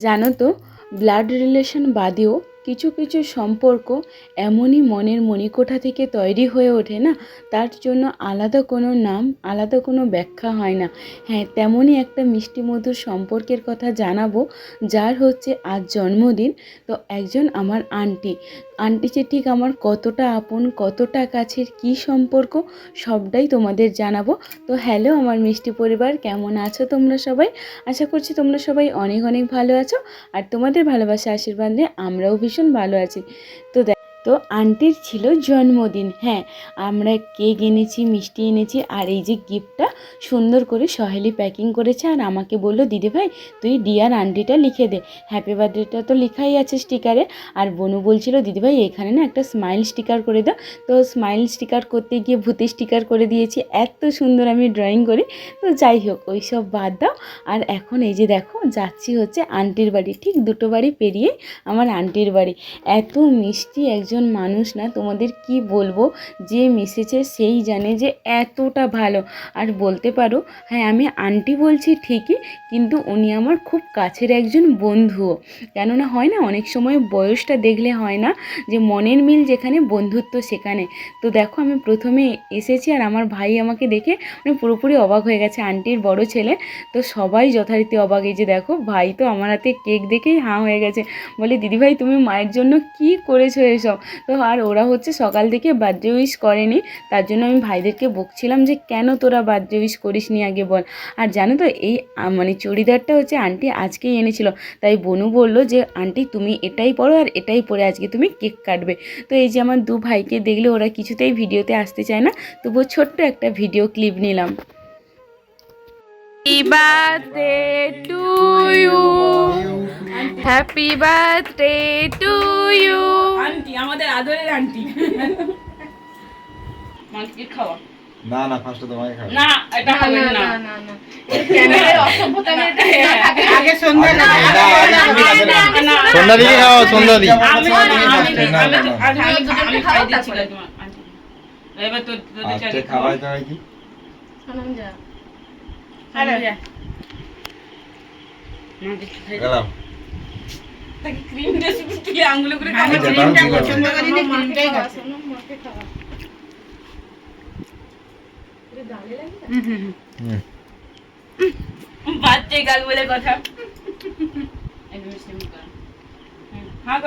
জানো তো blood relation বাদেও কিছু কিছু সম্পর্ক এমনই মনের মণিকোঠা থেকে তৈরি হয়ে ওঠে না? তার জন্য আলাদা কোনো নাম, আলাদা কোনো ব্যাখ্যা হয় না। হ্যাঁ তেমনই একটা মিষ্টি মধুর সম্পর্কের কথা জানাব, যার হচ্ছে আজ জন্মদিন। তো একজন আমার আন্টি। আন্টি যে ঠিক আমার কতটা আপন, কতটা কাছের, কী সম্পর্ক, সবটাই তোমাদের জানাব। তো হ্যালো আমার মিষ্টি পরিবার, কেমন আছো তোমরা সবাই? আশা করছি তোমরা সবাই অনেক অনেক ভালো আছো। আর তোমাদের ভালোবাসা আশীর্বাদ নিয়ে আমরাও ভীষণ ভালো আছি। তো দেখ তো আন্টির ছিল জন্মদিন হ্যাঁ। আমরা কেক এনেছি, মিষ্টি এনেছি, আর এই যে গিফটটা সুন্দর করে সহেলি প্যাকিং করেছে আর আমাকে বলল দিদিভাই তুই ডিয়ার আন্টিটা লিখে দে। হ্যাপি বার্থডেটা তো লেখাই আছে স্টিকারে। আর বনু বলছিল দিদিভাই এখানে না একটা স্মাইল স্টিকার করে দাও। তো স্মাইল স্টিকার করতে গিয়ে ভূতের স্টিকার করে দিয়েছি, এত সুন্দর আমি ড্রয়িং করি। তো যাই হোক ওই সব বাদ দাও। আর এখন এই যে দেখো, যাচ্ছি হচ্ছে আন্টির বাড়ি, ঠিক দুটো বাড়ি পেরিয়ে আমার আন্টির বাড়ি। এত মিষ্টি একজন মানুষ না, তোমাদের কি বলব? যে মিশেছে সেই জানে যে এতটা ভালো। আর বলতে পারো হ্যাঁ আমি আন্টি বলছি ঠিকই, কিন্তু উনি আমার খুব কাছের একজন বন্ধুও। কেননা হয় না, অনেক সময় বয়সটা দেখলে হয় না যে মনের মিল যেখানে, বন্ধুত্ব সেখানে। তো দেখো, আমি প্রথমে এসেছি আর আমার ভাই আমাকে দেখে মানে পুরোপুরি অবাক হয়ে গেছে আন্টির বড় ছেলে। তো সবাই যথারীতি অবাক, এই যে দেখো, ভাই তো আমার হাতে কেক দেখেই হাঁ হয়ে গেছে। বলে, দিদিভাই, তুমি মায়ের জন্য কি করেছ এসব? তো আর ওরা হচ্ছে সকাল থেকে বার্থডে উইশ করেনি। তার জন্য আমি ভাইদেরকে বকছিলাম যে, কেন তোরা বার্থডে উইশ করিস নি আগে বল। আর জানো তো, এই মানে চুড়িদারটা হচ্ছে আন্টি আজকেই এনেছিল। তাই বনু বলল যে, আন্টি, তুমি এটাই পরো আর এটাই পরে আজকে তুমি কেক কাটবে। তো এই যে আমার দু ভাইকে দেখলে ওরা কিছুতেই ভিডিওতে আসতে চায় না। তবুও ছোট্ট একটা ভিডিও ক্লিপ নিলাম। Happy birthday to you. Happy birthday to you. আমাদের আদরের আন্টি মাকে খাওয়া? না ফার্স্ট খাবে এটা সন্ধ্যা দিকে খাও সন্ধ্যা আমি আমি খাই এবার তো আরে গেলাম। শুধু করে ক্রিমটা পছন্দ করি না? ক্রিমটাই খাচ্ছি। গাল বলে কথা। হ্যাঁ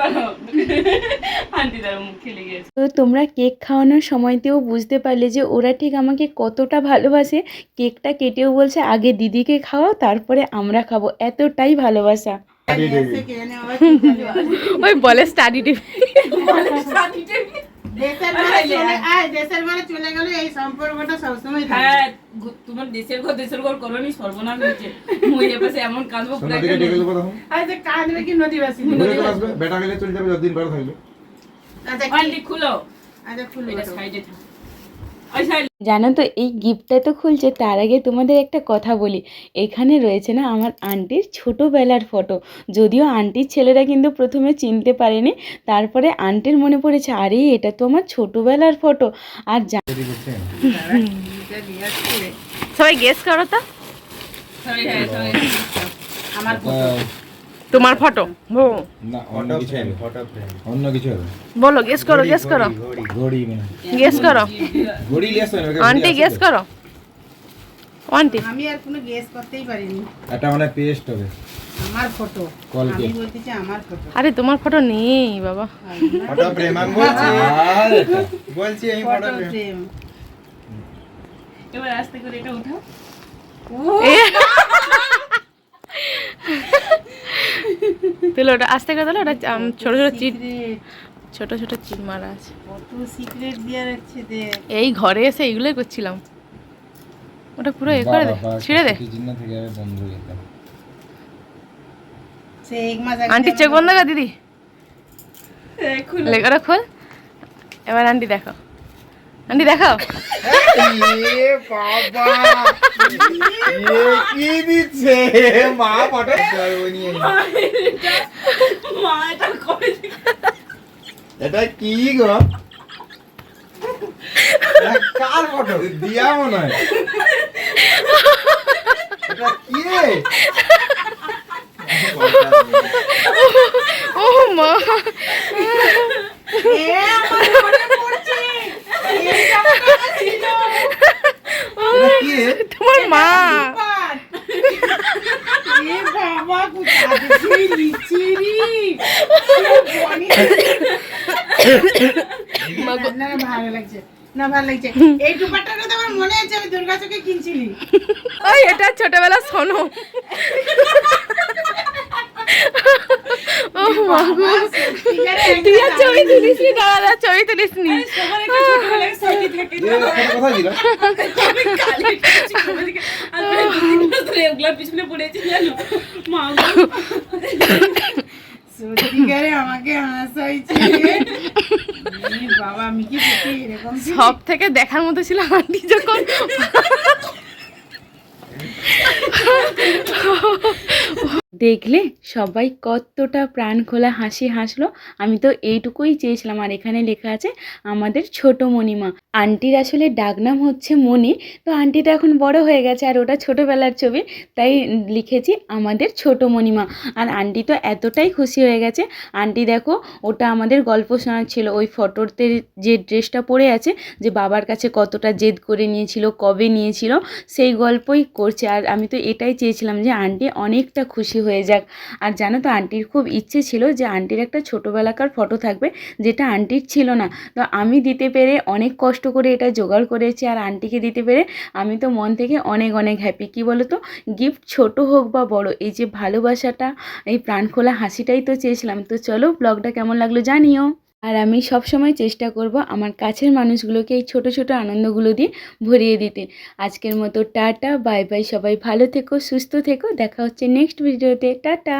তো তোমরা কেক খাওয়ানোর সময়তেও বুঝতে পারলে যে ওরা ঠিক আমাকে কতটা ভালোবাসে। কেকটা কেটেও বলছে আগে দিদিকে খাওয়াও তারপরে আমরা খাব। এতটাই ভালোবাসা। ওই বলে স্টাডি টিভি। হ্যাঁ তোমার দেশের ঘর দেশের ঘর করনি সর্বনাশ হয়েছে। মইয়ে পাশে এমন কাঁদবো কাঁদবে কি নদীবাসী? ঘুরে চলে বেটা গেলে চলে যাবে যতদিন ভালো থাকবে। আচ্ছা খুলো। আচ্ছা খুলবো জানো তো এই গিফটটা তো খুলছে তার আগে তোমাদের একটা কথা বলি। এখানে রয়েছে না আমার আন্টির ছোটোবেলার ফটো। যদিও আন্টির ছেলেরা কিন্তু প্রথমে চিনতে পারেনি তারপরে আন্টির মনে পড়েছে আরে এটা তো আমার ছোটোবেলার ফটো। আর। সবাই গেস করো তো। হ্যাঁ সরি আমার তোমার ফটো না অন্য কিছু হবে। অন্য কিছু হবে। বলো গেস করো গেস করো। ঘড়ি ঘড়ি। মানে। গেস করো। ঘড়ি আন্টি গেস করো। আন্টি আমি আর কোনো গেস করতেই পারিনি। এটা মানে পেস্ট হবে। আমার ফটো Colgate. আমি বলতেছি আমার ফটো আরে তোমার ফটো নেই বাবা। ফটো প্রেম আমি বলছি। বলছি ফটো ফটো প্রেম এবার আস্তে করে এটা উঠাও তুলো ওটা আস্তে করে দিলো ওটা আম, ছোট ছোট চিট ছোট ছোট চিট মারা আছে। কত সিক্রেট দিয়ে রাখছে এই ঘরে এসে এইগুলোই করছিলাম। ওটা পুরো এ করে দে ছিঁড়ে দে। আন্টি চোখ বন্ধ কর দিদি। খুলো খোল। এবার আন্টি দেখো। আন্টি দেখো এ বাবা এ কি দিচ্ছে? মা ফটো নিয়ে মা এটা করে এটা কি গো? কার ফটো? দিয়া মনে হয়। এটা কি রে? ও মা। এ আমার মনে পড়ছে এই জামাটা আমার ছিল এটা কি রে? তোমার মা। ভালো লাগছে। না ভালো লাগছে। এই তো আমার মনে আছে আমি দুর্গা চোখে কিনছিলি। ওই এটা ছোটবেলা শোনো তুই আর ছবি তুলিস নি দাদা ছবি নি? সব থেকে দেখার মতো ছিল আন্টি যখন। দেখলে সবাই কতটা প্রাণ খোলা হাসি হাসলো। আমি তো এইটুকুই চেয়েছিলাম। আর এখানে লেখা আছে, আমাদের ছোট মণিমা। আন্টির আসলে ডাকনাম হচ্ছে মণি। তো আন্টিটা এখন বড় হয়ে গেছে আর ওটা ছোটোবেলার ছবি। তাই লিখেছি, আমাদের ছোট মণিমা। আর আন্টি তো এতটাই খুশি হয়ে গেছে। আন্টি দেখো, ওটা আমাদের গল্প শোনাচ্ছিল। ওই ফটোতে যে ড্রেসটা পরে আছে, যে বাবার কাছে কতটা জেদ করে নিয়েছিল, কবে নিয়েছিল, সেই গল্পই করছে। আর আমি তো এটাই চেয়েছিলাম যে আন্টি অনেকটা খুশি হয়ে যাক। আর জানো তো আন্টির খুব ইচ্ছে ছিল যে আন্টির একটা ছোটোবেলাকার ফটো থাকবে, যেটা আন্টির ছিল না। তো আমি দিতে পেরে অনেক কষ্ট করে এটা জোগাড় করেছি আর আন্টিকে দিতে পেরে আমি তো মন থেকে অনেক অনেক হ্যাপি কী বলো তো গিফট ছোট হোক বা বড়, এই যে ভালোবাসাটা, এই প্রাণখোলা হাসিটাই তো চেয়েছিলাম। তো চলো ব্লগটা কেমন লাগল জানিও। আর আমি সব সময় চেষ্টা করব আমার কাছের মানুষগুলোকে এই ছোট ছোট আনন্দগুলো দিয়ে ভরিয়ে দিতে। আজকের মতো টাটা, বাই বাই, সবাই ভালো থেকো, সুস্থ থেকো, দেখা হচ্ছে নেক্সট ভিডিওতে টাটা!